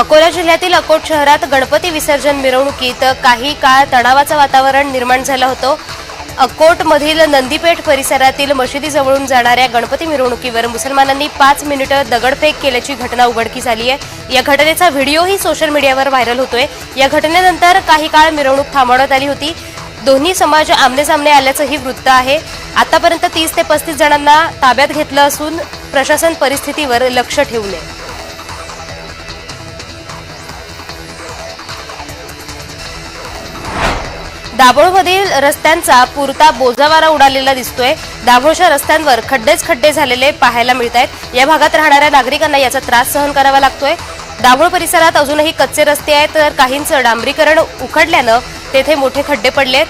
अकोला जिल्ह्यातील अकोट शहरात गणपती विसर्जन मिरवणुकीत काही काळ तणावाचं वातावरण निर्माण झालं होतं. अकोटमधील नंदीपेठ परिसरातील मशिदीजवळून जाणाऱ्या गणपती मिरवणुकीवर मुसलमानांनी पाच मिनिटं दगडफेक केल्याची घटना उघडकीस आली आहे. या घटनेचा व्हिडिओही सोशल मीडियावर व्हायरल होतोय. या घटनेनंतर काही काळ मिरवणूक थांबवण्यात आली होती. दोन्ही समाज आमने सामने आल्याचंही वृत्त आहे. आतापर्यंत तीस ते पस्तीस जणांना ताब्यात घेतलं असून प्रशासन परिस्थितीवर लक्ष ठेवून दाभोळमधील रस्त्यांचा पुरता बोजावारा उडालेला दिसतोय. दाभोळच्या रस्त्यांवर खड्डेच खड्डे झालेले पाहायला मिळत आहेत या भागात राहणाऱ्या नागरिकांना याचा त्रास सहन करावा लागतोय. दाभोळ परिसरात अजूनही कच्चे रस्ते आहेत तर काहींचं डांबरीकरण उखडल्यानं तेथे मोठे खड्डे पडलेत.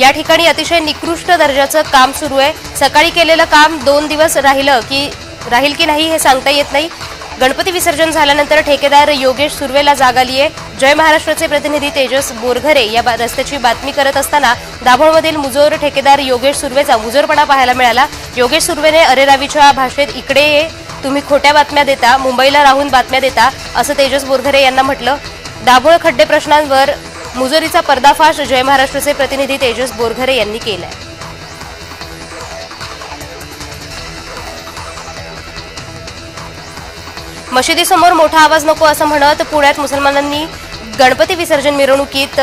या ठिकाणी अतिशय निकृष्ट दर्जाचं काम सुरू आहे. सकाळी केलेलं काम दोन दिवस राहिलं की राहील की नाही हे सांगता येत नाही. गणपती विसर्जन झाल्यानंतर ठेकेदार योगेश सुर्वेला जाग आली आहे जय महाराष्ट्राचे प्रतिनिधी तेजस बोरघरे या रस्त्याची बातमी करत असताना दाभोळमधील मुजोर ठेकेदार योगेश सुर्वेचा मुजोरपणा पाहायला मिळाला. योगेश सुर्वेने अरेरावीच्या भाषेत इकडे ये तुम्ही खोट्या बातम्या देता मुंबईला राहून बातम्या देता असं तेजस बोरघरे यांना म्हटलं. दाभोळ खड्डे प्रश्नांवर मुजोरीचा पर्दाफाश जय महाराष्ट्राचे प्रतिनिधी तेजस बोरघरे यांनी केलाय. मशिदीसमोर मोठा आवाज नको असं म्हणत पुण्यात मुसलमानांनी गणपती विसर्जन मिरवणुकीत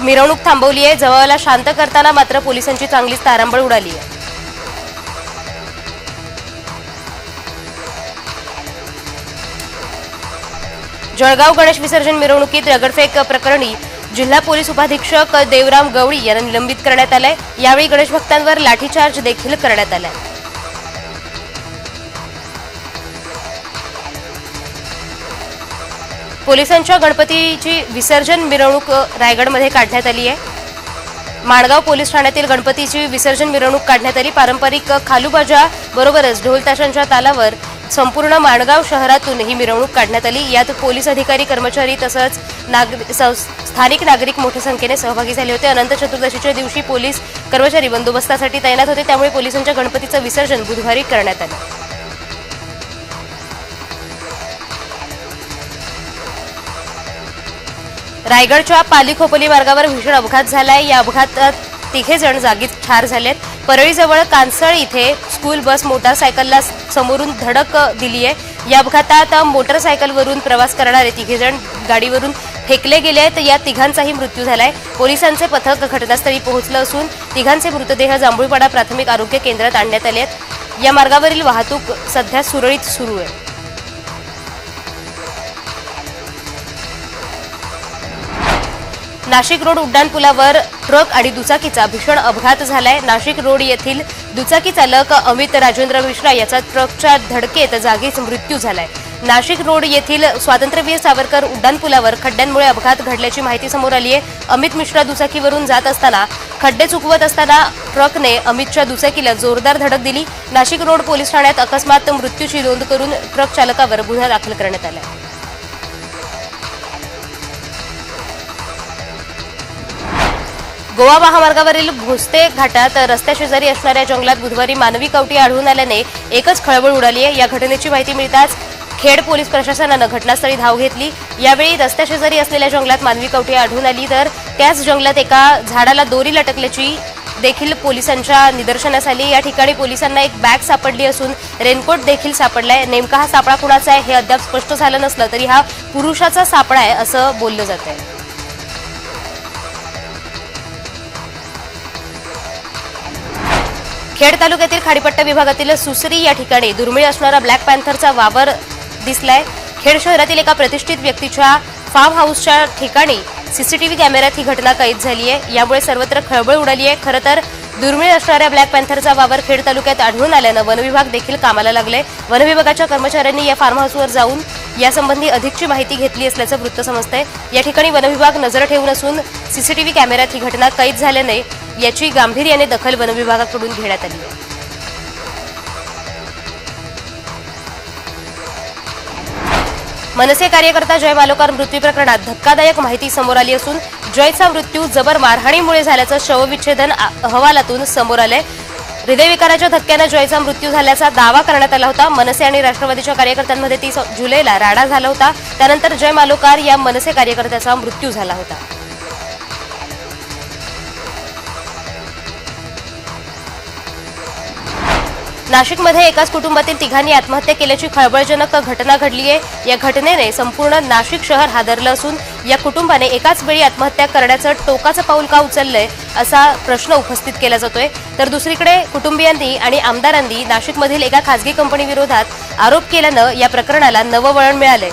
मिरवणूक थांबवली आहे. जवळला शांत करताना मात्र पोलिसांची चांगलीच तारांबळ उडाली आहे. जळगाव गणेश विसर्जन मिरवणुकीत रगडफेक प्रकरणी जिल्हा पोलीस उपाधीक्षक देवराम गवळी यांना निलंबित करण्यात आलंय. यावेळी गणेश भक्तांवर लाठीचार्ज देखील करण्यात आलाय. पोलिसांच्या गणपतीची विसर्जन मिरवणूक रायगडमध्ये काढण्यात आली आहे. माणगाव पोलीस ठाण्यातील गणपतीची विसर्जन मिरवणूक काढण्यात आली. पारंपरिक खालूबाजा बरोबरच ढोलताशांच्या तालावर संपूर्ण माणगाव शहरातून ही मिरवणूक काढण्यात आली. यात पोलीस अधिकारी कर्मचारी तसंच नागरि- स्थानिक नागरिक मोठ्या संख्येने सहभागी झाले होते. अनंत चतुर्दशीच्या दिवशी पोलीस कर्मचारी बंदोबस्तासाठी तैनात होते. त्यामुळे पोलिसांच्या गणपतीचं विसर्जन बुधवारी करण्यात आलं. रायगडच्या पाली खोपोली मार्गावर भीषण अपघात झालाय. या अपघातात तिघे जण जागीच ठार झालेत. परळीजवळ कांसळ इथे स्कूल बस मोटारसायकलला समोरून धडक दिली आहे या अपघातात मोटारसायकलवरून प्रवास करणारे तिघे जण गाडीवरून फेकले गेले आहेत या तिघांचाही मृत्यू झालाय. पोलिसांचे पथक घटनास्थळी पोहोचलं असून तिघांचे मृतदेह जांभूळपाडा प्राथमिक आरोग्य केंद्रात आणण्यात आले आहेत या मार्गावरील वाहतूक सध्या सुरळीत सुरू आहे. नाशिक रोड उड्डाणपुलावर ट्रक आणि दुचाकीचा भीषण अपघात झालाय. नाशिक रोड येथील दुचाकी चालक अमित राजेंद्र मिश्रा याचा ट्रकच्या धडकेत जागीच मृत्यू झालाय. नाशिक रोड येथील स्वातंत्र्यवीर सावरकर उड्डाणपुलावर खड्ड्यांमुळे अपघात घडल्याची माहिती समोर आली आहे अमित मिश्रा दुचाकीवरून जात असताना खड्डे चुकवत असताना ट्रकने अमितच्या दुचाकीला जोरदार धडक दिली. नाशिक रोड पोलीस ठाण्यात अकस्मात मृत्यूची नोंद करून ट्रक चालकावर गुन्हा दाखल करण्यात आला गोवा महामार्गावरील भोसते घाटात रस्त्याशेजारी असणाऱ्या जंगलात बुधवारी मानवी कवटी आढळून आल्याने एकच खळबळ उडाली आहे. या घटनेची माहिती मिळताच खेड पोलीस प्रशासनानं घटनास्थळी धाव घेतली. यावेळी रस्त्याशेजारी असलेल्या जंगलात मानवी कवटी आढळून आली. तर त्याच जंगलात एका झाडाला दोरी लटकल्याची देखील पोलिसांच्या निदर्शनास आली. या ठिकाणी पोलिसांना एक बॅग सापडली असून रेनकोट देखील सापडलाय. नेमका हा सापळा कुणाचा आहे हे अद्याप स्पष्ट झालं नसलं तरी हा पुरुषाचा सापळा आहे असं बोललं जात आहे खेड तालुक्यातील खाडीपट्टा विभागातील सुसरी या ठिकाणी दुर्मिळ असणारा ब्लॅक पॅन्थरचा वावर दिसलाय. खेड शहरातील एका प्रतिष्ठित व्यक्तीच्या फार्म हाऊसच्या ठिकाणी सीसीटीव्ही कॅमेऱ्यात ही घटना कैद झाली आहे. यामुळे सर्वत्र खळबळ उडाली आहे. खरं तर दुर्मिळ असणाऱ्या ब्लॅक पॅन्थरचा वावर खेड तालुक्यात आढळून आल्यानं वनविभाग देखील कामाला लागले. वनविभागाच्या कर्मचाऱ्यांनी या फार्म हाऊसवर जाऊन यासंबंधी अधिकची माहिती घेतली असल्याचं वृत्त समजतंय. या ठिकाणी वनविभाग नजर ठेवून असून सीसीटीव्ही कॅमेऱ्यात ही घटना कैद झाल्याने याची गांभीर्याने दखल वनविभागाकडून घेण्यात आली. आहे मनसे कार्यकर्ता जय बालोकर मृत्यू प्रकरणात धक्कादायक माहिती समोर आली असून जयचा मृत्यू जबर मारहाणीमुळे झाल्याचं शवविच्छेदन अहवालातून समोर आलंय. हृदयविकाराच्या धक्क्यानं जयचा मृत्यू झाल्याचा दावा करण्यात आला होता. मनसे आणि राष्ट्रवादीच्या कार्यकर्त्यांमध्ये तीस जुलैला राडा झाला होता. त्यानंतर जय मालोकार या मनसे कार्यकर्त्याचा मृत्यू झाला होता. नाशिकमध्ये एकाच कुटुंबातील तिघांनी आत्महत्या केल्याची खळबळजनक घटना घडली आहे. या घटनेने संपूर्ण नाशिक शहर हादरलं असून या कुटुंबाने एकाच वेळी आत्महत्या करण्याचं टोकाचं पाऊल का उचललंय असा प्रश्न उपस्थित केला जातोय. तर दुसरीकडे कुटुंबियांनी आणि आमदारांनी नाशिकमधील एका खासगी कंपनीविरोधात आरोप केल्यानं या प्रकरणाला नवं वळण मिळालंय.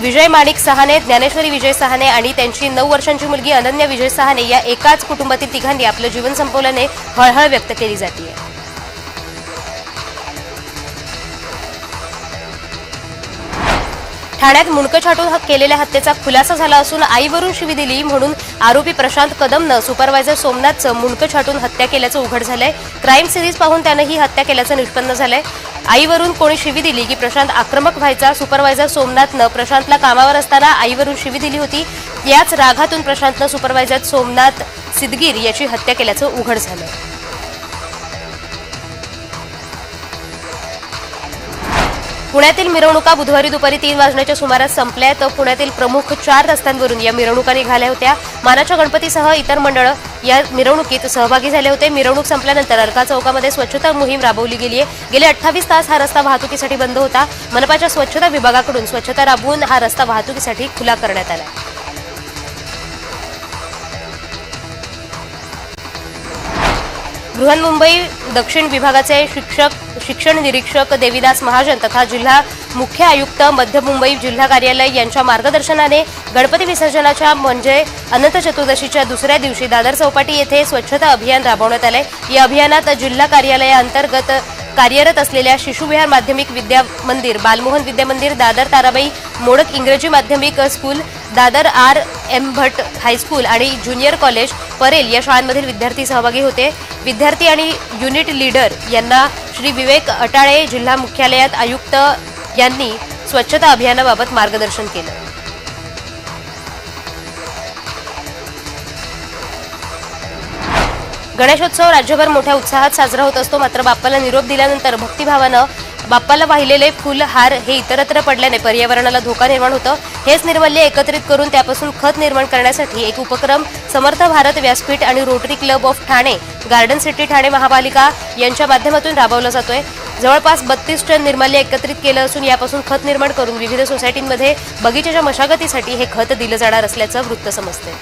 विजय माणिक सहाने ज्ञानेश्वरी विजय सहाने आणि त्यांची नऊ वर्षांची मुलगी अनन्या विजय सहाने या एकाच कुटुंबातील तिघांनी आपलं जीवन संपवल्याने हळहळ व्यक्त केली जाते ठाण्यात मुंडकं छाटून केलेल्या हत्येचा खुलासा झाला असून आईवरून शिवी दिली म्हणून आरोपी प्रशांत कदमनं सुपरवायझर सोमनाथचं मुंडकं छाटून हत्या केल्याचं उघड झालंय. क्राईम सिरीज पाहून त्यानं ही हत्या केल्याचं निष्पन्न झालंय. आईवरून कोणी शिवी दिली की प्रशांत आक्रमक व्हायचा सुपरवायझर सोमनाथनं प्रशांतला कामावर असताना आईवरून शिवी दिली होती. याच रागातून प्रशांतनं सुपरवायझर सोमनाथ सिद्धगीर याची हत्या केल्याचं उघड झालंय. पुण्यातील मिरवणुका बुधवारी दुपारी तीन वाजण्याच्या सुमारास संपल्या तर पुण्यातील प्रमुख चार रस्त्यांवरून या मिरवणुका निघाल्या होत्या. मानाच्या गणपतीसह इतर मंडळ या मिरवणुकीत सहभागी झाले होते. मिरवणूक संपल्यानंतर अर्का चौकामध्ये स्वच्छता मोहीम राबवली गेली आहे. गेले अठ्ठावीस तास हा रस्ता वाहतुकीसाठी बंद होता. मनपाच्या स्वच्छता विभागाकडून स्वच्छता राबवून हा रस्ता वाहतुकीसाठी खुला करण्यात आला. बृहन्मुंबई दक्षिण विभागाचे शिक्षक शिक्षण निरीक्षक देविदास महाजन तथा जिल्हा मुख्य आयुक्त मध्य मुंबई जिल्हा कार्यालय यांच्या मार्गदर्शनाने गणपती विसर्जनाच्या म्हणजे अनंत चतुर्दशीच्या दुसऱ्या दिवशी दादर चौपाटी येथे स्वच्छता अभियान राबवण्यात आले या अभियानात जिल्हा कार्यालयाअंतर्गत कार्यरत असलेल्या शिशुविहार माध्यमिक विद्या मंदिर बालमोहन विद्या मंदिर दादर ताराबाई मोडक इंग्रजी माध्यमिक school Dadar R M Bhat high school आणि ज्युनियर कॉलेज परेल या शाळांमधील विद्यार्थी सहभागी होते. विद्यार्थी आणि युनिट लीडर यांना श्री विवेक अटाळे जिल्हा मुख्यालयात आयुक्त यांनी स्वच्छता अभियानाबाबत मार्गदर्शन केलं. गणेशोत्सव राज्यभर मोठ्या उत्साहात साजरा होत असतो. मात्र बाप्पाला निरोप दिल्यानंतर भक्तिभावानं बाप्पाला वाहिलेले फुल हार हे इतरत्र पडल्याने पर्यावरणाला धोका निर्माण होतं. हेच निर्मल्य एकत्रित करून त्यापासून खत निर्माण करण्यासाठी एक उपक्रम समर्थ भारत व्यासपीठ आणि Rotary club of Thane garden city Thane महापालिका यांच्या माध्यमातून राबवला जातोय. जवळपास बत्तीस टन निर्मल्य एकत्रित केलं असून यापासून खत निर्माण करून विविध सोसायटींमध्ये बगीचाच्या मशागतीसाठी हे खत दिलं जाणार असल्याचं वृत्त समजते